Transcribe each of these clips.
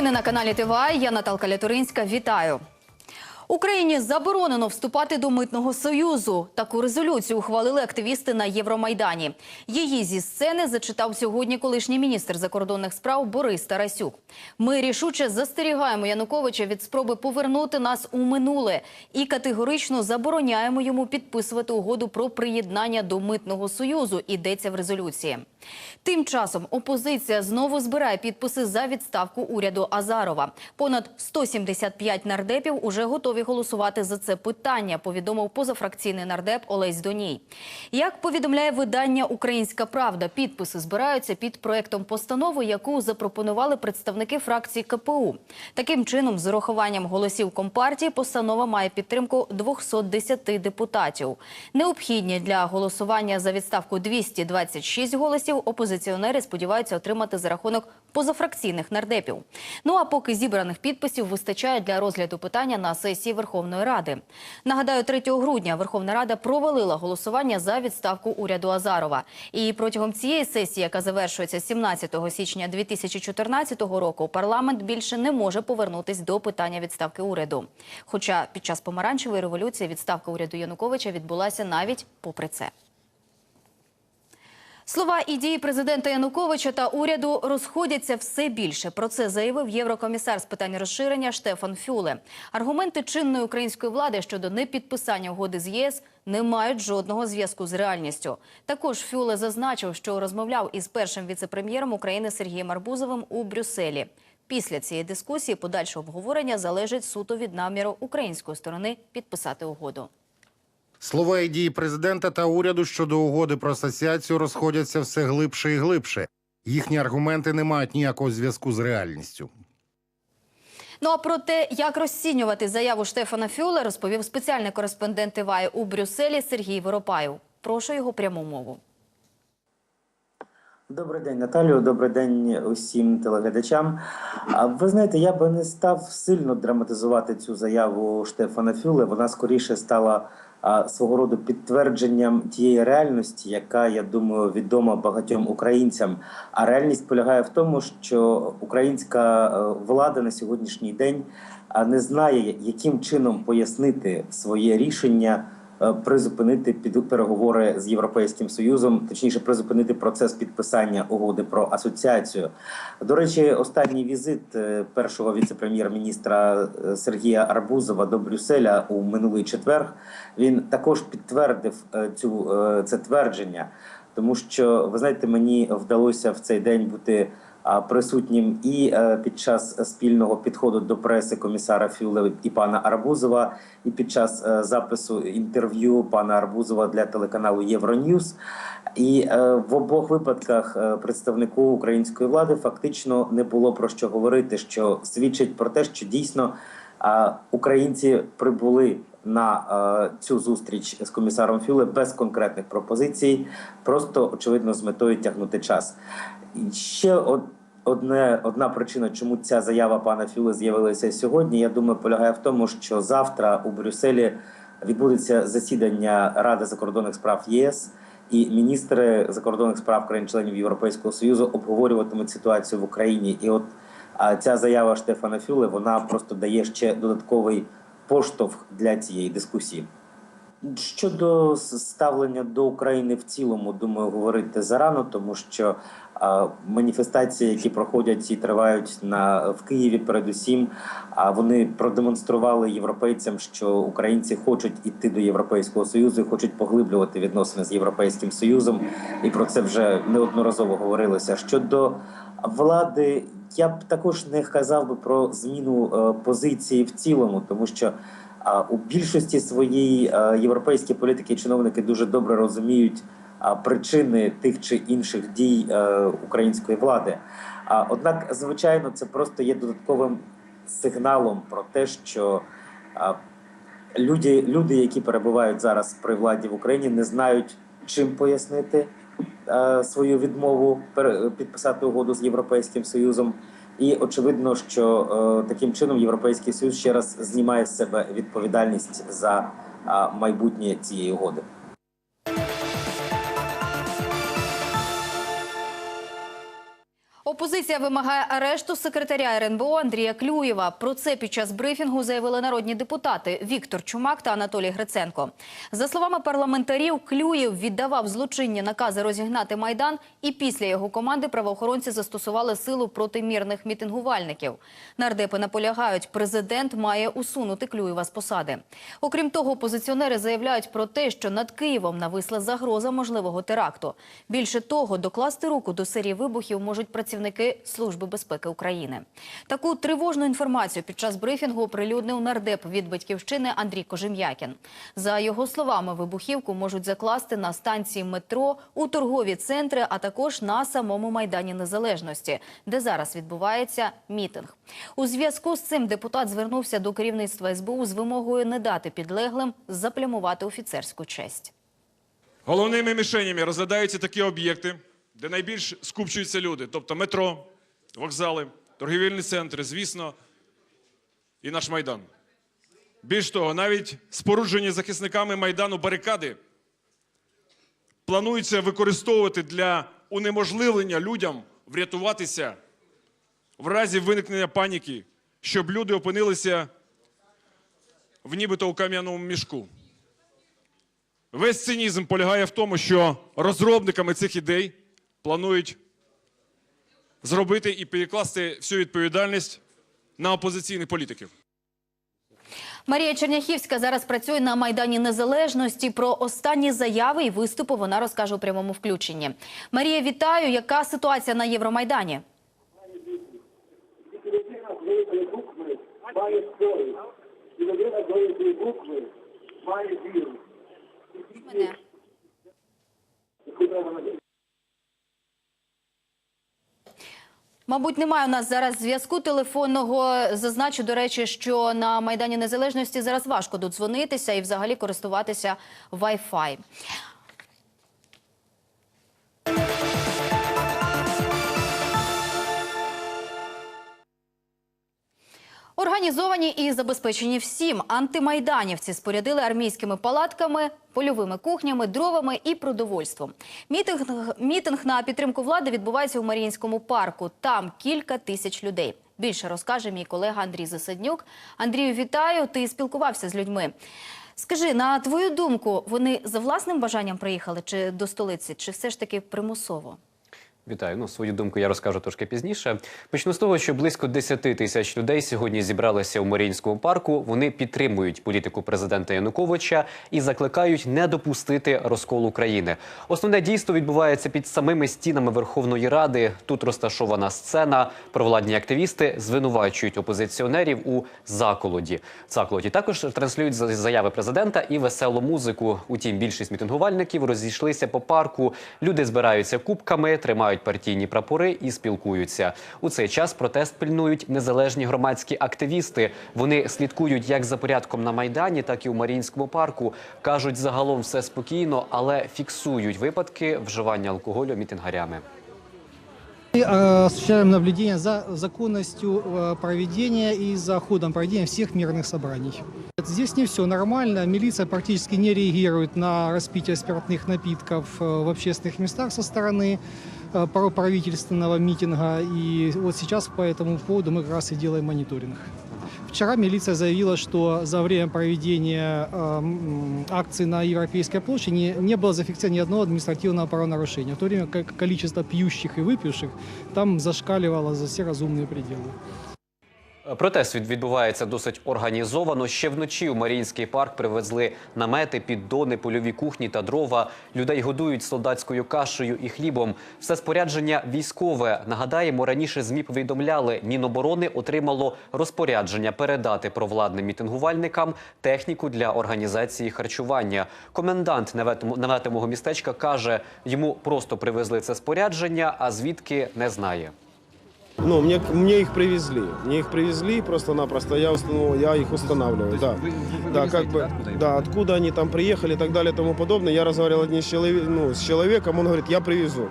Новини на каналі ТВА. Я Наталка Лятуринська. Вітаю. Україні заборонено вступати до митного союзу. Таку резолюцію ухвалили активісти на Євромайдані. Її зі сцени зачитав сьогодні колишній міністр закордонних справ Борис Тарасюк. Ми рішуче застерігаємо Януковича від спроби повернути нас у минуле і категорично забороняємо йому підписувати угоду про приєднання до митного союзу. Йдеться в резолюції. Тим часом опозиція знову збирає підписи за відставку уряду Азарова. Понад 175 нардепів уже готові голосувати за це питання. Повідомив позафракційний нардеп Олесь Доній. Як повідомляє видання Українська Правда, підписи збираються під проектом постанови, яку запропонували представники фракції КПУ. Таким чином, з урахуванням голосів компартії, постанова має підтримку 210 депутатів. Необхідні для голосування за відставку 226 голосів. Опозиціонери сподіваються отримати за рахунок позафракційних нардепів. Ну а поки зібраних підписів вистачає для розгляду питання на сесії Верховної Ради. Нагадаю, 3 грудня Верховна Рада провалила голосування за відставку уряду Азарова. І протягом цієї сесії, яка завершується 17 січня 2014 року, парламент більше не може повернутись до питання відставки уряду. Хоча під час помаранчевої революції відставка уряду Януковича відбулася навіть попри це. Слова і дії президента Януковича та уряду розходяться все більше. Про це заявив єврокомісар з питань розширення Штефан Фюле. Аргументи чинної української влади щодо непідписання угоди з ЄС не мають жодного зв'язку з реальністю. Також Фюле зазначив, що розмовляв із першим віце-прем'єром України Сергієм Арбузовим у Брюсселі. Після цієї дискусії подальше обговорення залежить суто від наміру української сторони підписати угоду. Слова і дії президента та уряду щодо угоди про асоціацію розходяться все глибше і глибше. Їхні аргументи не мають ніякого зв'язку з реальністю. Ну а про те, як розцінювати заяву Штефана Фюле, розповів спеціальний кореспондент ТВА у Брюсселі Сергій Воропаєв. Прошу його пряму мову. Добрий день, Наталію. Добрий день усім телеглядачам. Ви знаєте, я би не став сильно драматизувати цю заяву Штефана Фюле. Вона скоріше стала свого роду підтвердженням тієї реальності, яка я думаю відома багатьом українцям. А реальність полягає в тому, що українська е, влада на сьогоднішній день не знає, яким чином пояснити своє рішення призупинити під переговори з європейським союзом, точніше, призупинити процес підписання угоди про асоціацію. До речі, останній візит е, першого віце-прем'єр-міністра е, Сергія Арбузова до Брюсселя у минулий четвер. Він також підтвердив е, цю е, це твердження, тому що ви знаєте, мені вдалося в цей день бути присутнім і е, під час спільного підходу до преси комісара Фюле і пана Арбузова, і під час е, запису інтерв'ю пана Арбузова для телеканалу Євроньюз. І е, в обох випадках представнику української влади фактично не було про що говорити, що свідчить про те, що дійсно українці прибули на цю зустріч з комісаром Фюле без конкретних пропозицій, просто очевидно з метою тягнути час. Ще од- одне одна причина, чому ця заява пана Фюле з'явилася сьогодні. Я думаю, полягає в тому, що завтра у Брюсселі відбудеться засідання Ради закордонних справ ЄС. І міністри закордонних справ країн-членів Європейського союзу обговорюватимуть ситуацію в Україні. І от а, ця заява Штефана Фюле вона просто дає ще додатковий поштовх для цієї дискусії. Щодо ставлення до України в цілому, думаю, говорити зарано, тому що маніфестації, які проходять і тривають на в Києві, передусім, а вони продемонстрували європейцям, що українці хочуть іти до Європейського союзу, і хочуть поглиблювати відносини з Європейським Союзом, і про це вже неодноразово говорилося. Щодо влади, я б також не казав би про зміну е, позиції в цілому, тому що. А у більшості своїй е, європейські політики і чиновники дуже добре розуміють причини тих чи інших дій е, української влади. Однак, звичайно, це просто є додатковим сигналом про те, що люди, люди, які перебувають зараз при владі в Україні, не знають, чим пояснити е, свою відмову підписати угоду з Європейським Союзом. І очевидно, що е, таким чином Європейський Союз ще раз знімає з себе відповідальність за майбутнє цієї угоди. Опозиція вимагає арешту секретаря РНБО Андрія Клюєва. Про це під час брифінгу заявили народні депутати Віктор Чумак та Анатолій Гриценко. За словами парламентарів, Клюєв віддавав злочинні накази розігнати майдан, і після його команди правоохоронці застосували силу проти мірних мітингувальників. Нардепи наполягають, президент має усунути Клюєва з посади. Окрім того, опозиціонери заявляють про те, що над Києвом нависла загроза можливого теракту. Більше того, докласти руку до серії вибухів можуть працівники Служби безпеки України. Таку тривожну інформацію під час брифінгу оприлюднив нардеп від батьківщини Андрій Кожем'якін. За його словами, вибухівку можуть закласти на станції метро, у торгові центри, а також на самому майдані Незалежності, де зараз відбувається мітинг. У зв'язку з цим депутат звернувся до керівництва СБУ з вимогою не дати підлеглим заплямувати офіцерську честь. Головними мішенями розглядаються такі об'єкти, де найбільш скупчуються люди, тобто метро, вокзали, торгівельні центри, звісно, і наш Майдан. Більш того, навіть споруджені захисниками Майдану барикади планується використовувати для унеможливлення людям врятуватися в разі виникнення паніки, щоб люди опинилися в нібито у кам'яному мішку. Весь цинізм полягає в тому, що розробниками цих ідей планують зробити і перекласти всю відповідальність на опозиційних політиків. Марія Черняхівська зараз працює на майдані Незалежності. Про останні заяви і виступи вона розкаже у прямому включенні. Марія, вітаю. Яка ситуація на Євромайдані? людина з великої букви має совість, і людина з великої букви має віру. Мене. І куди вона Мабуть, немає у нас зараз зв'язку телефонного. Зазначу, до речі, що на Майдані Незалежності зараз важко додзвонитися і взагалі користуватися Wi-Fi. Організовані і забезпечені всім антимайданівці спорядили армійськими палатками, польовими кухнями, дровами і продовольством. Мітинг, мітинг на підтримку влади відбувається у Маріїнському парку. Там кілька тисяч людей. Більше розкаже мій колега Андрій Засаднюк. Андрію, вітаю. Ти спілкувався з людьми. Скажи, на твою думку, вони за власним бажанням приїхали чи до столиці, чи все ж таки примусово? Вітаю. Ну, свою думку я розкажу трошки пізніше. Почну з того, що близько 10 тисяч людей сьогодні зібралися у Маріїнському парку. Вони підтримують політику президента Януковича і закликають не допустити розколу країни. Основне дійство відбувається під самими стінами Верховної Ради. Тут розташована сцена. Провладні активісти звинувачують опозиціонерів у заколоді. Заколоді також транслюють за- заяви президента і веселу музику. Утім, більшість мітингувальників розійшлися по парку. Люди збираються кубками, тримають партійні прапори і спілкуються. У цей час протест пильнують незалежні громадські активісти. Вони слідкують як за порядком на майдані, так і у Маріїнському парку. кажуть, загалом все спокійно, але фіксують випадки вживання алкоголю мітингарями. Мы э, осуществляем наблюдение за законностью э, проведения и за ходом проведения всех мирных собраний. Здесь не все нормально. Милиция практически не реагирует на распитие спиртных напитков э, в общественных местах со стороны э, правительственного митинга. И вот сейчас по этому поводу мы как раз и делаем мониторинг. Вчера милиция заявила, что за время проведения э, м, акции на Европейской площади не, не было зафиксировано ни одного административного правонарушения, в то время как количество пьющих и выпивших там зашкаливало за все разумные пределы. Протест від- відбувається досить організовано. Ще вночі у Маріїнський парк привезли намети, піддони, польові кухні та дрова. Людей годують солдатською кашею і хлібом. Все спорядження військове. Нагадаємо, раніше ЗМІ повідомляли, Міноборони отримало розпорядження передати провладним мітингувальникам техніку для організації харчування. Комендант наветимого містечка каже, йому просто привезли це спорядження, а звідки не знає. Ну, мне, мне их привезли. Мне их привезли просто-напросто. Я, уст- ну, я их устанавливаю. Да. да, как бы, да, откуда они там приехали и так далее и тому подобное. Я разговаривал один с, человек, ну, с человеком, он говорит, я привезу.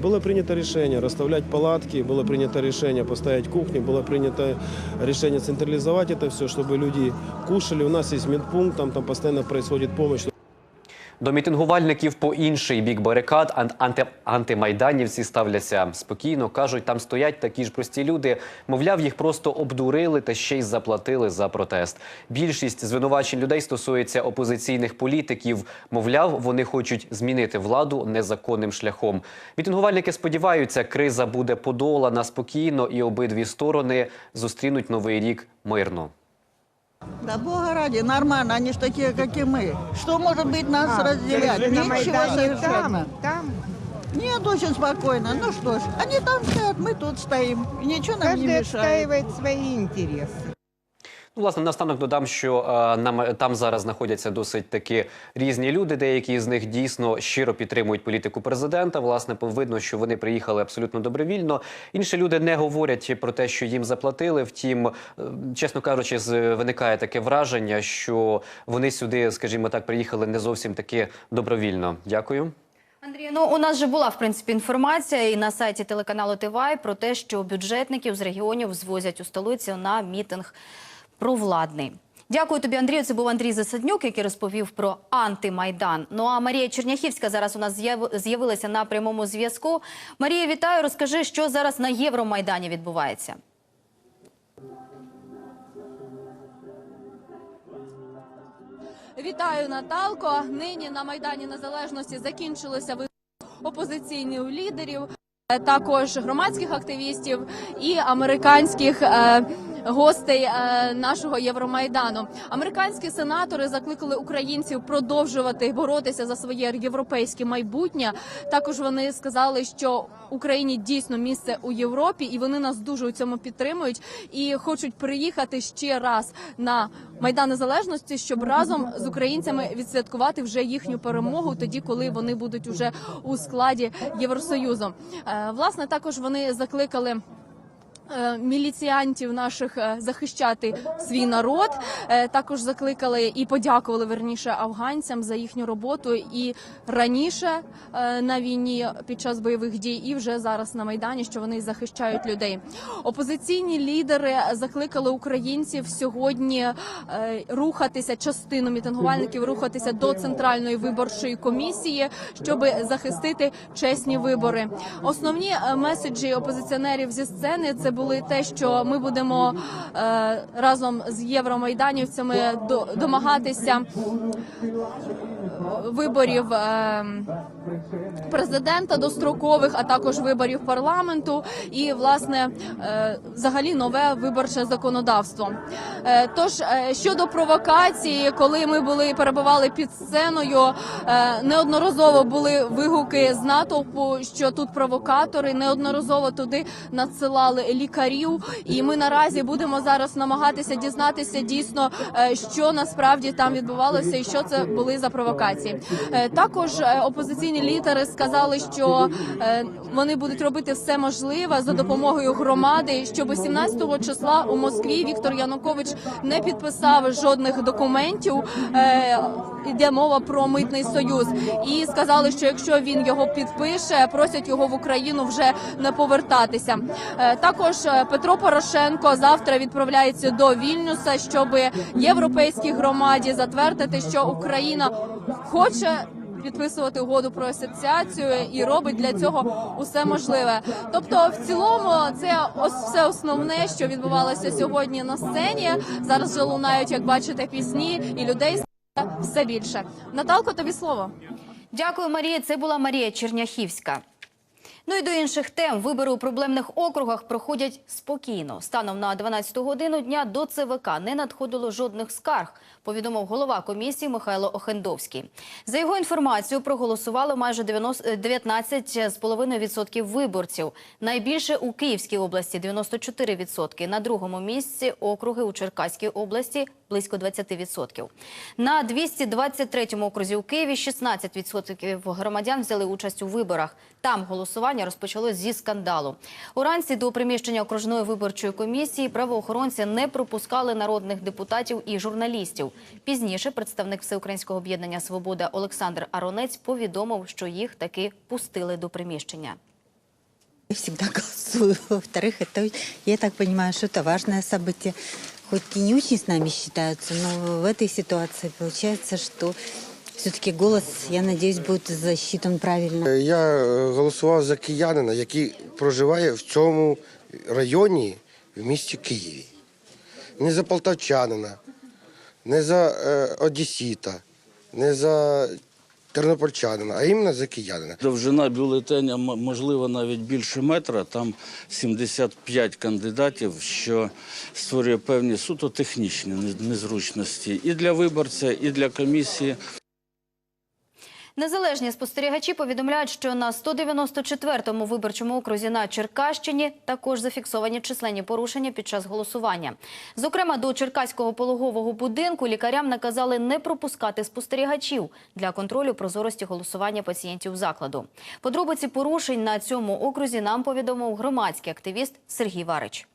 Было принято решение расставлять палатки, было принято решение поставить кухню, было принято решение централизовать это все, чтобы люди кушали. У нас есть медпункт, там, там постоянно происходит помощь. До мітингувальників по інший бік барикад ан- анти, антимайданівці ставляться спокійно. кажуть, там стоять такі ж прості люди. Мовляв, їх просто обдурили та ще й заплатили за протест. Більшість звинувачень людей стосується опозиційних політиків. Мовляв, вони хочуть змінити владу незаконним шляхом. Мітингувальники сподіваються, криза буде подолана спокійно, і обидві сторони зустрінуть новий рік мирно. Да бога ради, нормально, они ж такие, как и мы. Что может быть нас А, разделять? на Ничего Майдане совершенно. Там, там. Нет, очень спокойно. Ну что ж, они там стоят, мы тут стоим. И ничего нам не Каждый мешает. отстаивает свои интересы. Ну, власне, наостанок додам, що е, нам там зараз знаходяться досить таки різні люди. Деякі з них дійсно щиро підтримують політику президента. Власне, видно, що вони приїхали абсолютно добровільно. Інші люди не говорять про те, що їм заплатили. Втім, е, чесно кажучи, виникає таке враження, що вони сюди, скажімо так, приїхали не зовсім таки добровільно. Дякую. Андрій, ну у нас же була в принципі інформація і на сайті телеканалу ТВАЙ про те, що бюджетників з регіонів звозять у столицю на мітинг провладний. Дякую тобі, Андрію. Це був Андрій Засаднюк, який розповів про антимайдан. Ну а Марія Черняхівська зараз у нас з'яв- з'явилася на прямому зв'язку. Марія, вітаю. Розкажи, що зараз на Євромайдані відбувається. Вітаю, Наталко. Нині на Майдані Незалежності закінчилися ви опозиційних лідерів, е, також громадських активістів і американських. е, Гостей е, нашого Євромайдану американські сенатори закликали українців продовжувати боротися за своє європейське майбутнє. Також вони сказали, що Україні дійсно місце у Європі, і вони нас дуже у цьому підтримують і хочуть приїхати ще раз на майдан незалежності, щоб разом з українцями відсвяткувати вже їхню перемогу, тоді коли вони будуть уже у складі Євросоюзу. Е, Власне, також вони закликали. Е, Міліціантів наших е, захищати свій народ Е, також закликали і подякували верніше афганцям за їхню роботу і раніше на війні під час бойових дій, і вже зараз на майдані, що вони захищають людей. Опозиційні лідери закликали українців сьогодні рухатися частину мітингувальників, рухатися до центральної виборчої комісії, щоб захистити чесні вибори. Основні меседжі опозиціонерів зі сцени це були те, що ми будемо е, разом з євромайданівцями до, домагатися виборів е, президента дострокових, а також виборів парламенту, і власне е, взагалі нове виборче законодавство. Е, Тож е, щодо провокації, коли ми були перебували під сценою, е, неодноразово були вигуки з натовпу, що тут провокатори, неодноразово туди надсилали лікарів, і ми наразі будемо зараз намагатися дізнатися дійсно, е, що насправді там відбувалося, і що це були за провокації. Е, Також е, опозиційні лідери сказали, що вони будуть робити все можливе за допомогою громади, щоб 17 числа у Москві Віктор Янукович не підписав жодних документів. Йде мова про митний союз, і сказали, що якщо він його підпише, просять його в Україну вже не повертатися. Також Петро Порошенко завтра відправляється до Вільнюса, щоб європейській громаді затвердити, що Україна хоче підписувати угоду про асоціацію і робить для цього усе можливе. Тобто, в цілому, це ось все основне, що відбувалося сьогодні на сцені. Зараз вже лунають, як бачите, пісні, і людей все більше. Наталко, тобі слово. Дякую, Марія. Це була Марія Черняхівська. Ну і до інших тем. Вибори у проблемних округах проходять спокійно. Станом на 12 годину дня до ЦВК не надходило жодних скарг, повідомив голова комісії Михайло Охендовський. За його інформацією, проголосувало майже 90 19,5% виборців. Найбільше у Київській області 94%. На другому місці округи у Черкаській області близько 20%. На 223-му окрузі у Києві 16% громадян взяли участь у виборах. Там голосування розпочалось зі скандалу. Уранці до приміщення окружної виборчої комісії правоохоронці не пропускали народних депутатів і журналістів. Пізніше представник Всеукраїнського об'єднання «Свобода» Олександр Аронець повідомив, що їх таки пустили до приміщення. Я всегда голосую. Во-вторых, это, я так понимаю, что это важное событие. Хоть и не очень с нами считаются, но в этой ситуации получается, что все-таки голос, я надеюсь, будет засчитан правильно. Я е, голосував за киянина, який проживає в цьому районі в місті Києві. Не за полтавчанина, не за е, одесіта, не за тернопольчанина, а іменно за киянина. Довжина бюлетеня можливо навіть більше метра. Там 75 кандидатів, що створює певні суто технічні незручності і для виборця, і для комісії. Незалежні спостерігачі повідомляють, що на 194-му виборчому окрузі на Черкащині також зафіксовані численні порушення під час голосування. Зокрема, до Черкаського пологового будинку лікарям наказали не пропускати спостерігачів для контролю прозорості голосування пацієнтів закладу. Подробиці порушень на цьому окрузі нам повідомив громадський активіст Сергій Варич.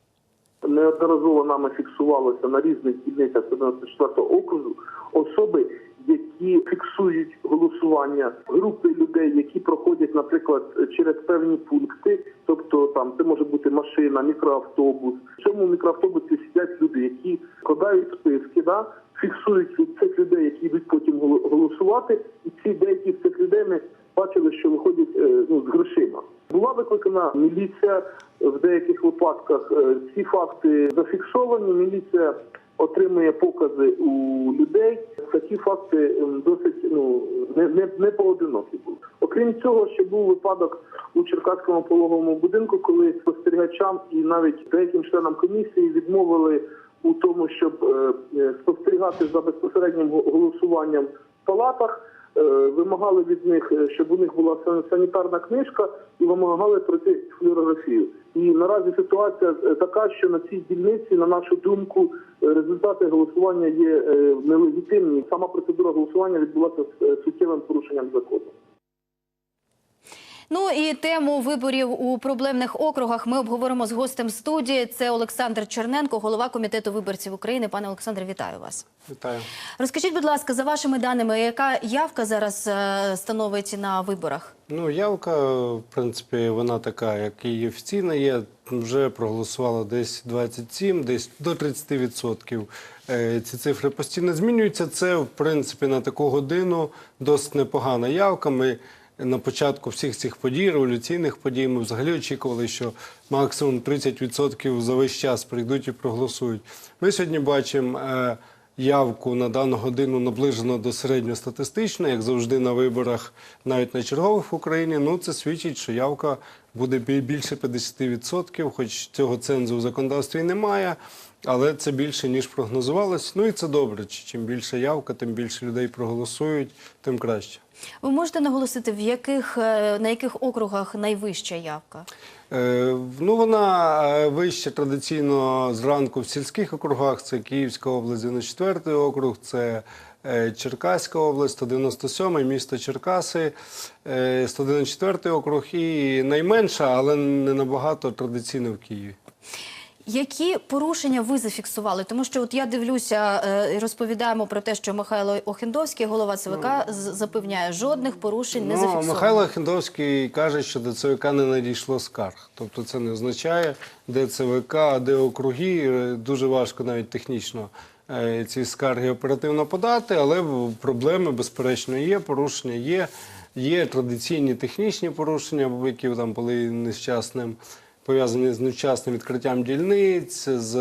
неодноразово нами фіксувалося на різних дільницях 94 округу особи, які фіксують голосування, групи людей, які проходять, наприклад, через певні пункти, тобто там це може бути машина, мікроавтобус. В цьому мікроавтобусі сидять люди, які складають списки, да, фіксують цих людей, які йдуть потім голосувати, і ці деякі з цих людей ми бачили, що виходять е, ну, з грошима. Була викликана міліція в деяких випадках. е, Ці факти зафіксовані. Міліція отримує покази у людей. Такі факти досить ну не, не, не поодинокі були. Окрім цього, ще був випадок у Черкаському пологовому будинку, коли спостерігачам і навіть деяким членам комісії відмовили у тому, щоб е, е, спостерігати за безпосереднім голосуванням в палатах. Е, Вимагали від них, е, щоб у них була сан- санітарна книжка, і вимагали пройти флюорографію. І наразі ситуація е, така, що на цій дільниці, на нашу думку, результати голосування є нелегітимні. Сама процедура голосування відбулася з суттєвим порушенням закону. Ну і тему виборів у проблемних округах ми обговоримо з гостем студії. Це Олександр Черненко, голова комітету виборців України. Пане Олександре, вітаю вас. Вітаю. Розкажіть, будь ласка, за вашими даними, яка явка зараз е, становить на виборах? Ну, явка, в принципі, вона така, як і офіційна є. Вже проголосувало десь 27, десь до 30%. Е, Ці цифри постійно змінюються. Це, в принципі, на таку годину досить непогана явка. Ми на початку всіх цих подій, революційних подій, ми взагалі очікували, що максимум 30% за весь час прийдуть і проголосують. Ми сьогодні бачимо. е, явку на дану годину наближено до середньостатистичної, як завжди на виборах, навіть на чергових в Україні. Ну це свідчить, що явка буде більше 50%, хоч цього цензу в законодавстві немає. Але це більше ніж прогнозувалось. Ну і це добре. Чим більше явка, тим більше людей проголосують, тим краще. Ви можете наголосити, в яких е, на яких округах найвища явка? Е, Ну, вона е, вище традиційно зранку в сільських округах. Це Київська область, 94 округ, це е, Черкаська область, 197 місто Черкаси, е, 194 округ і найменша, але не набагато традиційно в Києві. Які порушення ви зафіксували? Тому що от я дивлюся е, і розповідаємо про те, що Михайло Охендовський, голова ЦВК, запевняє, жодних порушень не Ну. Михайло Хендовський каже, що до ЦВК не надійшло скарг. Тобто це не означає, де ЦВК, а де округи. Е, Дуже важко навіть технічно е, ці скарги оперативно подати, але проблеми, безперечно, є, порушення є. Є традиційні технічні порушення, які там були нещасним, пов'язані з невчасним відкриттям дільниць, з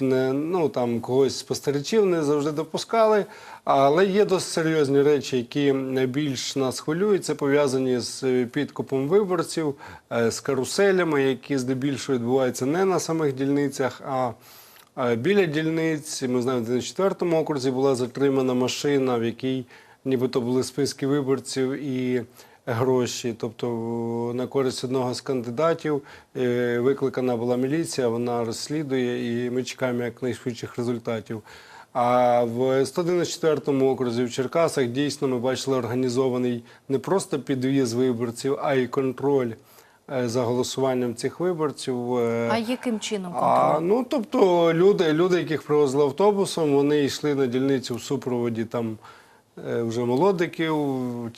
ну, там, когось спостерігачів не завжди допускали. Але є досить серйозні речі, які найбільш нас хвилюють. Це пов'язані з е, підкупом виборців, е, з каруселями, які здебільшого відбуваються не на самих дільницях, а е, біля дільниць. Ми знаємо, в 94-му окрузі була затримана машина, в якій нібито були списки виборців і гроші. Тобто на користь одного з кандидатів е, викликана була міліція, вона розслідує, і ми чекаємо якнайшвидших результатів. А в 194 окрузі в Черкасах дійсно ми бачили організований не просто підвіз виборців, а й контроль е, за голосуванням цих виборців. Е, А яким чином контроль? а, ну, тобто люди, люди, яких привезли автобусом, вони йшли на дільницю в супроводі там вже молодиків,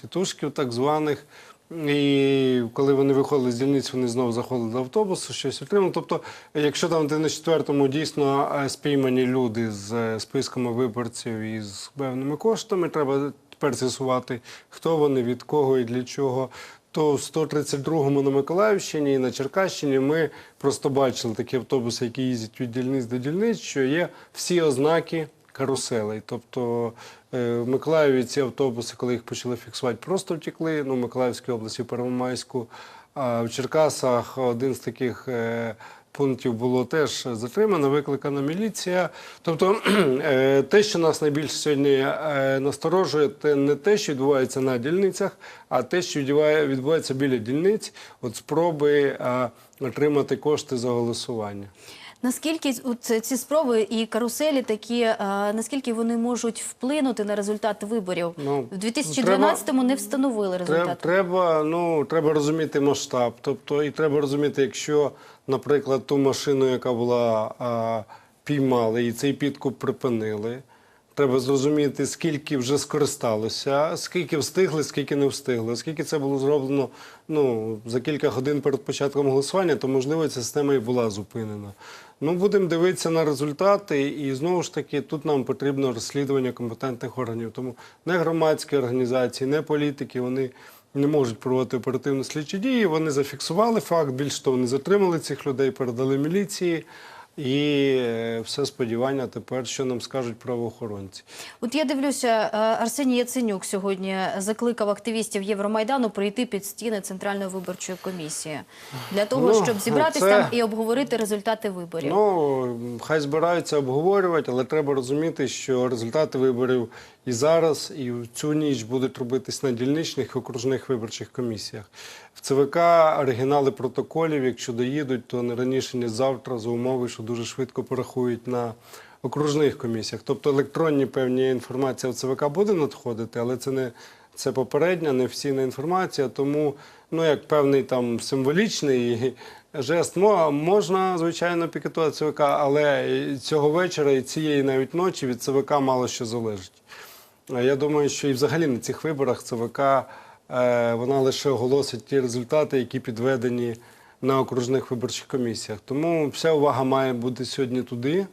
тітушків так званих. І коли вони виходили з дільниці, вони знову заходили до автобусу, щось отримали. Тобто, якщо там в 94-му дійсно е, спіймані люди з е, списками виборців і з певними коштами, треба тепер з'ясувати, хто вони, від кого і для чого. То в 132-му на Миколаївщині і на Черкащині ми просто бачили такі автобуси, які їздять від дільниць до дільниць, що є всі ознаки каруселей. Тобто е, в Миколаєві ці автобуси, коли їх почали фіксувати, просто втекли. Ну, в Миколаївській області, в Первомайську. А в Черкасах один з таких е, пунктів було теж затримано, викликана міліція. Тобто е, те, що нас найбільше сьогодні насторожує, це не те, що відбувається на дільницях, а те, що відбувається біля дільниць, от спроби отримати кошти за голосування. Наскільки от ці спроби і каруселі такі, е, наскільки вони можуть вплинути на результат виборів? Ну, В 2012-му не встановили результат. треба, ну, треба розуміти масштаб. Тобто, і треба розуміти, якщо, наприклад, ту машину, яка була а, піймали, і цей підкуп припинили. Треба зрозуміти, скільки вже скористалося, скільки встигли, скільки не встигли. Оскільки це було зроблено ну, за кілька годин перед початком голосування, то можливо ця система і була зупинена. Ну, будемо дивитися на результати, і знову ж таки тут нам потрібно розслідування компетентних органів. Тому не громадські організації, не політики, вони не можуть проводити оперативно слідчі дії. Вони зафіксували факт. Більш того, вони затримали цих людей, передали міліції. І е, все сподівання тепер, що нам скажуть правоохоронці. От я дивлюся, е, Арсеній Яценюк сьогодні закликав активістів Євромайдану прийти під стіни Центральної виборчої комісії для того, Ну, щоб зібратися це- там і обговорити результати виборів. Ну, хай збираються обговорювати, але треба розуміти, що результати виборів і зараз, і в цю ніч будуть робитись на дільничних і окружних виборчих комісіях. В ЦВК оригінали протоколів, якщо доїдуть, то не раніше, ніж завтра, за умови, що дуже швидко порахують на окружних комісіях. Тобто електронні певні інформація в ЦВК буде надходити, але це не це попередня, не офіційна інформація. Тому, ну як певний там символічний жест, мо- можна звичайно пікетувати ЦВК, але цього вечора і цієї навіть ночі від ЦВК мало що залежить. Я думаю, що і взагалі на цих виборах ЦВК вона лише оголосить ті результати, які підведені на окружних виборчих комісіях. Тому вся увага має бути сьогодні туди.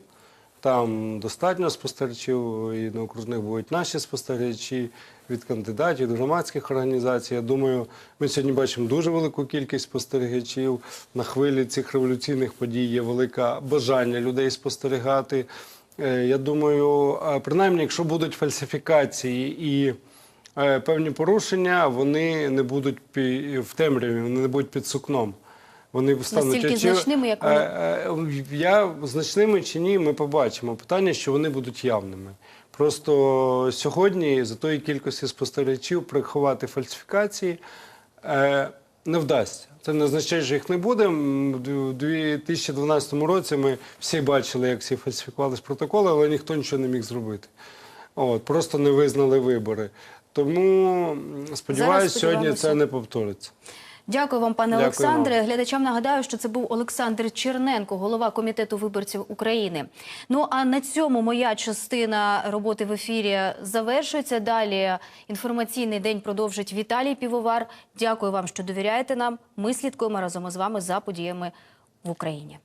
Там достатньо спостерігачів, і на окружних будуть наші спостерігачі від кандидатів, від громадських організацій. Я думаю, ми сьогодні бачимо дуже велику кількість спостерігачів. На хвилі цих революційних подій є велике бажання людей спостерігати. Е, Я думаю, е, принаймні, якщо будуть фальсифікації і е, певні порушення, вони не будуть в темряві, вони не будуть під сукном. Вони стануть Настільки очі- значними, як Е, вони? е, Я значними чи ні, ми побачимо. Питання, що вони будуть явними. Просто сьогодні за тої кількості спостерігачів приховати фальсифікації е, не вдасться. Це не означає, що їх не буде. У 2012 році ми всі бачили, як всі фальсифікувались протоколи, але ніхто нічого не міг зробити. От, просто не визнали вибори. Тому сподіваюся, сьогодні це не повториться. Дякую вам, пане Дякую Олександре. Глядачам нагадаю, що це був Олександр Черненко, голова комітету виборців України. Ну а на цьому моя частина роботи в ефірі завершується. Далі інформаційний день продовжить Віталій Півовар. Дякую вам, що довіряєте нам. Ми слідкуємо разом із вами за подіями в Україні.